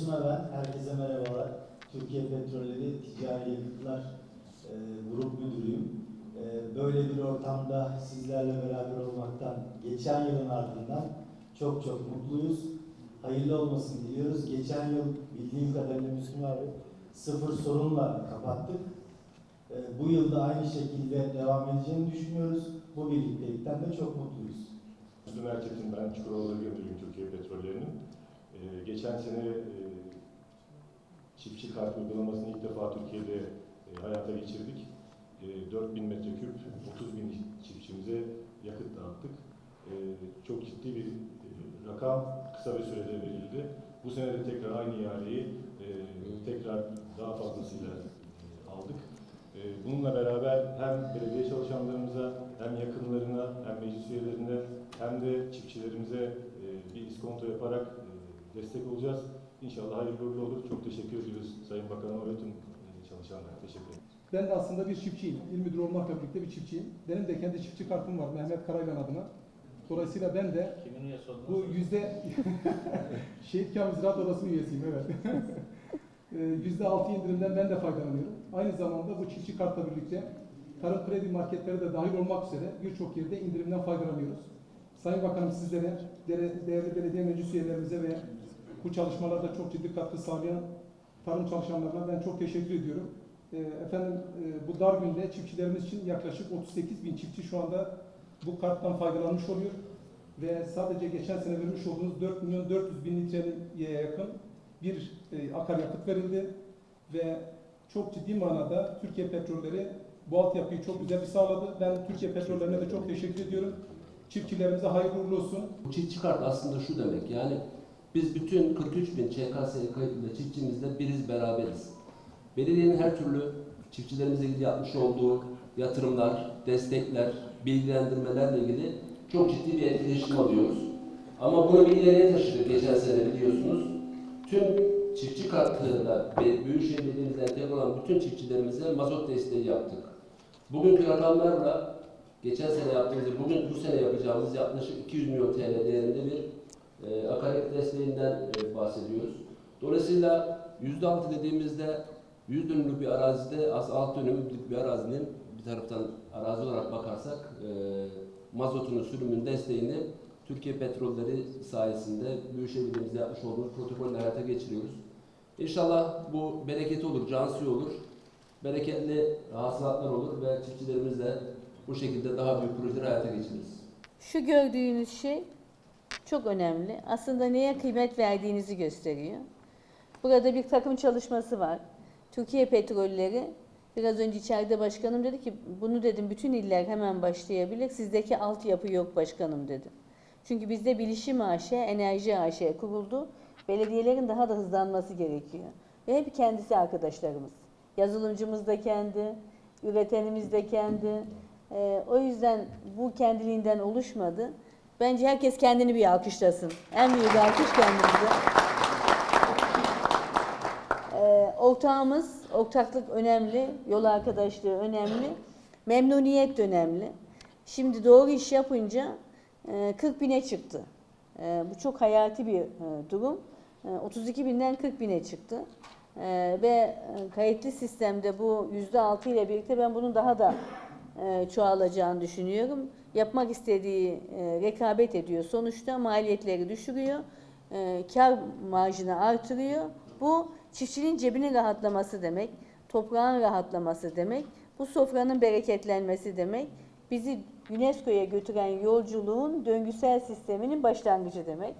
Suna ben. Herkese merhabalar. Türkiye Petrolleri Ticari Yakıtlar e, Grup Müdürüyüm. E, böyle bir ortamda sizlerle beraber olmaktan geçen yılın ardından çok çok mutluyuz. Hayırlı olmasını diliyoruz. Geçen yıl bildiğim kadarıyla Müslüm abi sıfır sorunla kapattık. E, bu yılda aynı şekilde devam edeceğini düşünüyoruz. Bu birliktelikten de çok mutluyuz. Müslüm Erçetin ben gönüllüyüm Türkiye Petrolleri'nin. Ee, geçen sene e, çiftçi kart uygulamasını ilk defa Türkiye'de e, hayata geçirdik. E, 4000 metreküp 30 bin çiftçimize yakıt dağıttık. E, çok ciddi bir e, rakam kısa bir sürede verildi. Bu sene de tekrar aynı ihaleyi e, tekrar daha fazlasıyla e, aldık. E, bununla beraber hem belediye çalışanlarımıza hem yakınlarına hem meclis üyelerine hem de çiftçilerimize e, bir iskonto yaparak e, destek olacağız. İnşallah hayırlı uğurlu olur. Çok teşekkür ediyoruz Sayın Bakan'a ve tüm e, çalışanlara. Teşekkür ederim. Ben de aslında bir çiftçiyim. İl müdürü olmakla birlikte bir çiftçiyim. Benim de kendi çiftçi kartım var Mehmet Karaylan adına. Dolayısıyla ben de bu yüzde Şehit Kamil Ziraat Odası'nın üyesiyim evet. Ee, Yüzde altı indirimden ben de faydalanıyorum. Aynı zamanda bu çiftçi kartla birlikte tarım kredi marketleri de dahil olmak üzere birçok yerde indirimden faydalanıyoruz. Sayın Bakanım sizlere, değerli belediye meclis üyelerimize ve bu çalışmalarda çok ciddi katkı sağlayan tarım çalışanlarına ben çok teşekkür ediyorum. Ee, Efendim e, bu dar günde çiftçilerimiz için yaklaşık 38 bin çiftçi şu anda bu karttan faydalanmış oluyor. Ve sadece geçen sene vermiş olduğunuz 4 milyon 400 bin litreye yakın bir e, akaryakıt verildi. Ve çok ciddi manada Türkiye Petrolleri bu altyapıyı çok güzel bir sağladı. Ben Türkiye Petrollerine de çok teşekkür ediyorum. Çiftçilerimize hayırlı olsun. Bu çiftçi kart aslında şu demek yani biz bütün 43 bin ÇKS kayıtlı çiftçimizle biriz beraberiz. Belediyenin her türlü çiftçilerimize ilgili yapmış olduğu yatırımlar, destekler, bilgilendirmelerle ilgili çok ciddi bir etkileşim alıyoruz. Ama bunu bir ileriye taşıdık geçen sene biliyorsunuz. Tüm çiftçi kartlarıyla Büyükşehir Belediye'mizle entegre olan bütün çiftçilerimize mazot desteği yaptık. Bugünkü rakamlarla geçen sene yaptığımız, bugün bu sene yapacağımız yaklaşık 200 milyon TL değerinde bir e, akaryakıt desteğinden e, bahsediyoruz. Dolayısıyla %6 dediğimizde 100 dönümlük bir arazide az 6 dönümlük bir arazinin bir taraftan arazi olarak bakarsak e, mazotunun sürümün desteğini Türkiye Petrolleri sayesinde Büyükşehir Belediye'mizde yapmış olduğumuz protokolle hayata geçiriyoruz. İnşallah bu bereketi olur, cansı olur. Bereketli hasılatlar olur ve çiftçilerimiz de bu şekilde daha büyük projeleri hayata geçiririz. Şu gördüğünüz şey çok önemli. Aslında neye kıymet verdiğinizi gösteriyor. Burada bir takım çalışması var. Türkiye Petrolleri biraz önce içeride başkanım dedi ki bunu dedim bütün iller hemen başlayabilir. Sizdeki altyapı yok başkanım dedi. Çünkü bizde bilişim AŞ, enerji AŞ kuruldu. Belediyelerin daha da hızlanması gerekiyor. Ve hep kendisi arkadaşlarımız. Yazılımcımız da kendi, üretenimiz de kendi. Ee, o yüzden bu kendiliğinden oluşmadı. Bence herkes kendini bir alkışlasın. En büyük alkış kendimize. Ee, ortağımız, ortaklık önemli, yol arkadaşlığı önemli, memnuniyet önemli. Şimdi doğru iş yapınca e, 40 bine çıktı. E, bu çok hayati bir e, durum. E, 32 binden 40 bine çıktı. E, ve e, kayıtlı sistemde bu %6 ile birlikte ben bunun daha da e, çoğalacağını düşünüyorum. Yapmak istediği e, rekabet ediyor. Sonuçta maliyetleri düşürüyor. E, kar marjını artırıyor. Bu çiftçinin cebinin rahatlaması demek. Toprağın rahatlaması demek. Bu sofranın bereketlenmesi demek. Bizi UNESCO'ya götüren yolculuğun döngüsel sisteminin başlangıcı demek.